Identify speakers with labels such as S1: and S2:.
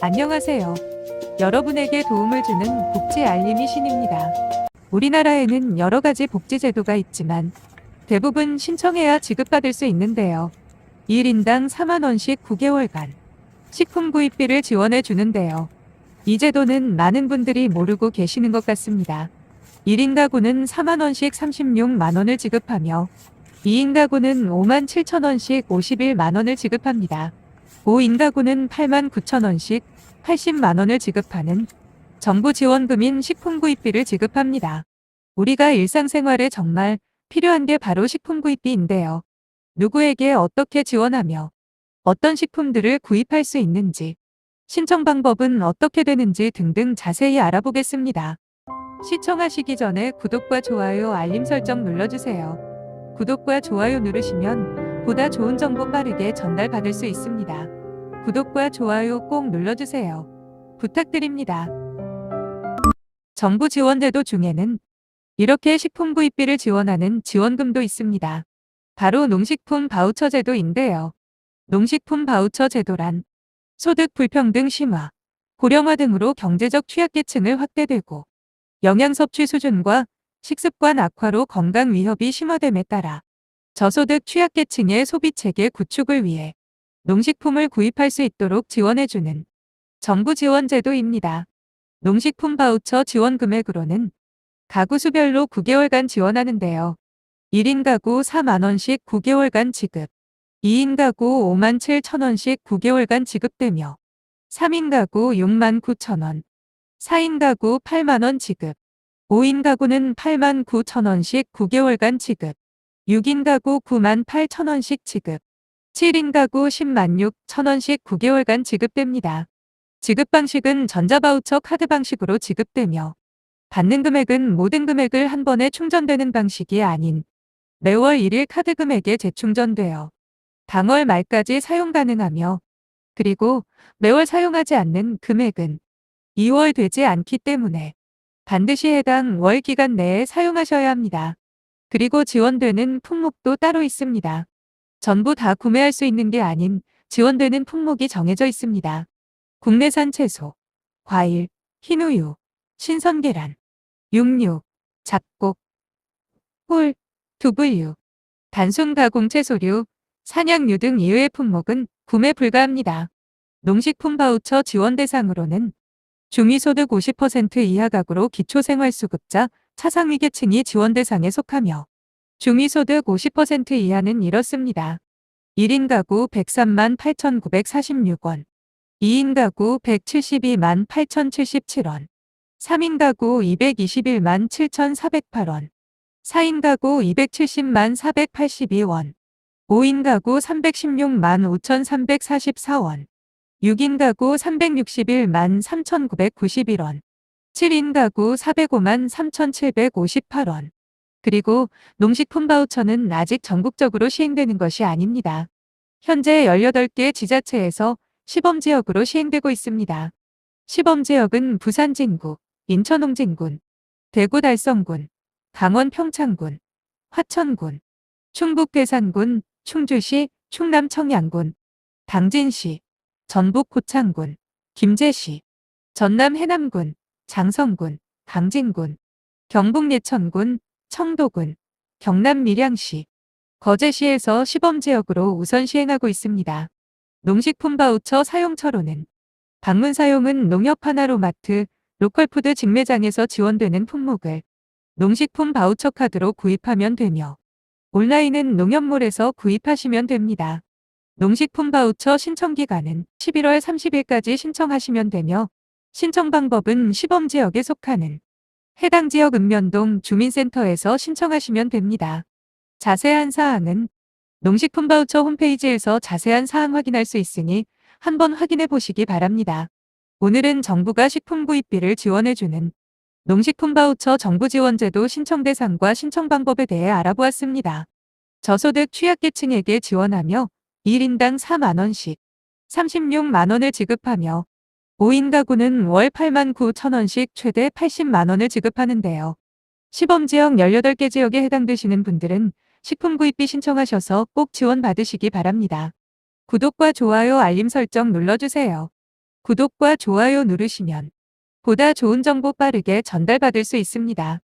S1: 안녕하세요. 여러분에게 도움을 주는 복지 알림이 신입니다. 우리나라에는 여러 가지 복지 제도가 있지만 대부분 신청해야 지급받을 수 있는데요. 1인당 4만원씩 9개월간 식품 구입비를 지원해 주는데요. 이 제도는 많은 분들이 모르고 계시는 것 같습니다. 1인 가구는 4만원씩 36만원을 지급하며 2인 가구는 5만 7천원씩 51만원을 지급합니다. 5인 가구는 8만 9천 원씩 80만 원을 지급하는 정부 지원금인 식품 구입비를 지급합니다. 우리가 일상생활에 정말 필요한 게 바로 식품 구입비인데요. 누구에게 어떻게 지원하며 어떤 식품들을 구입할 수 있는지, 신청 방법은 어떻게 되는지 등등 자세히 알아보겠습니다. 시청하시기 전에 구독과 좋아요, 알림 설정 눌러주세요. 구독과 좋아요 누르시면 보다 좋은 정보 빠르게 전달받을 수 있습니다. 구독과 좋아요 꼭 눌러주세요. 부탁드립니다. 정부 지원제도 중에는 이렇게 식품 구입비를 지원하는 지원금도 있습니다. 바로 농식품 바우처 제도인데요. 농식품 바우처 제도란 소득 불평등 심화, 고령화 등으로 경제적 취약계층을 확대되고 영양 섭취 수준과 식습관 악화로 건강 위협이 심화됨에 따라 저소득 취약계층의 소비 체계 구축을 위해 농식품을 구입할 수 있도록 지원해주는 정부 지원 제도입니다. 농식품 바우처 지원 금액으로는 가구 수별로 9개월간 지원하는데요. 1인 가구 4만원씩 9개월간 지급, 2인 가구 5만 7천원씩 9개월간 지급되며 3인 가구 6만 9천원, 4인 가구 8만원 지급, 5인 가구는 8만 9천원씩 9개월간 지급, 6인 가구 9만 8천원씩 지급, 7인 가구 10만 6천원씩 9개월간 지급됩니다. 지급 방식은 전자바우처 카드 방식으로 지급되며 받는 금액은 모든 금액을 한 번에 충전되는 방식이 아닌 매월 1일 카드 금액에 재충전되어 당월 말까지 사용 가능하며 그리고 매월 사용하지 않는 금액은 2월 되지 않기 때문에 반드시 해당 월 기간 내에 사용하셔야 합니다. 그리고 지원되는 품목도 따로 있습니다. 전부 다 구매할 수 있는 게 아닌 지원되는 품목이 정해져 있습니다. 국내산 채소, 과일, 흰우유, 신선 계란, 육류, 잡곡, 꿀, 두부유, 단순 가공 채소류, 산양류 등 이외의 품목은 구매 불가합니다. 농식품 바우처 지원 대상으로는 중위소득 50% 이하 가구로 기초생활수급자, 차상위계층이 지원 대상에 속하며 중위소득 50% 이하는 이렇습니다. 1인 가구 103만 8,946원, 2인 가구 172만 8,077원, 3인 가구 221만 7,408원, 4인 가구 270만 482원, 5인 가구 316만 5,344원, 6인 가구 361만 3,991원, 7인 가구 405만 3,758원. 그리고 농식품 바우처는 아직 전국적으로 시행되는 것이 아닙니다. 현재 18개 지자체에서 시범지역으로 시행되고 있습니다. 시범지역은 부산 진구, 인천 홍진군, 대구 달성군, 강원 평창군, 화천군, 충북 괴산군, 충주시, 충남 청양군, 당진시, 전북 고창군, 김제시, 전남 해남군, 장성군, 강진군, 경북 예천군, 청도군, 경남 밀양시, 거제시에서 시범지역으로 우선 시행하고 있습니다. 농식품 바우처 사용처로는 방문 사용은 농협 하나로 마트, 로컬푸드 직매장에서 지원되는 품목을 농식품 바우처 카드로 구입하면 되며 온라인은 농협몰에서 구입하시면 됩니다. 농식품 바우처 신청 기간은 11월 30일까지 신청하시면 되며 신청 방법은 시범 지역에 속하는 해당 지역 읍면동 주민센터에서 신청하시면 됩니다. 자세한 사항은 농식품 바우처 홈페이지에서 자세한 사항 확인할 수 있으니 한번 확인해 보시기 바랍니다. 오늘은 정부가 식품 구입비를 지원해주는 농식품 바우처 정부 지원제도 신청 대상과 신청 방법에 대해 알아보았습니다. 저소득 취약계층에게 지원하며 1인당 4만원씩 36만원을 지급하며 5인 가구는 월 8만 9천원씩 최대 80만원을 지급하는데요. 시범지역 18개 지역에 해당되시는 분들은 식품 구입비 신청하셔서 꼭 지원 받으시기 바랍니다. 구독과 좋아요 알림 설정 눌러주세요. 구독과 좋아요 누르시면 보다 좋은 정보 빠르게 전달받을 수 있습니다.